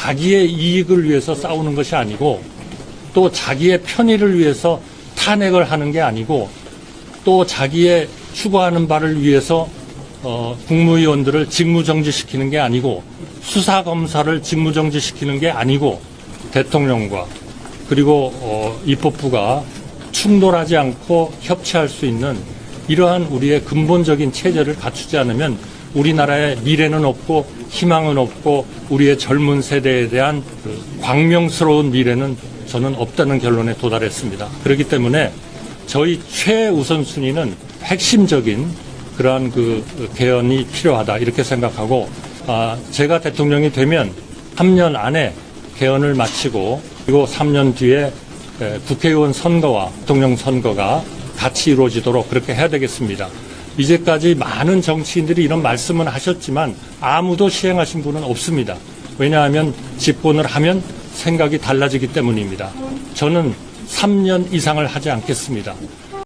자기의 이익을 위해서 싸우는 것이 아니고 또 자기의 편의를 위해서 탄핵을 하는 게 아니고 또 자기의 추구하는 바를 위해서 어, 국무위원들을 직무정지시키는 게 아니고 수사검사를 직무정지시키는 게 아니고 대통령과 그리고 어, 입법부가 충돌하지 않고 협치할 수 있는 이러한 우리의 근본적인 체제를 갖추지 않으면 우리나라의 미래는 없고 희망은 없고 우리의 젊은 세대에 대한 그 광명스러운 미래는 저는 없다는 결론에 도달했습니다. 그렇기 때문에 저희 최우선 순위는 핵심적인 그러한 그 개헌이 필요하다 이렇게 생각하고 아, 제가 대통령이 되면 3년 안에 개헌을 마치고 그리고 3년 뒤에 에, 국회의원 선거와 대통령 선거가 같이 이루어지도록 그렇게 해야 되겠습니다. 이제까지 많은 정치인들이 이런 말씀은 하셨지만 아무도 시행하신 분은 없습니다. 왜냐하면 집권을 하면 생각이 달라지기 때문입니다. 저는 3년 이상을 하지 않겠습니다.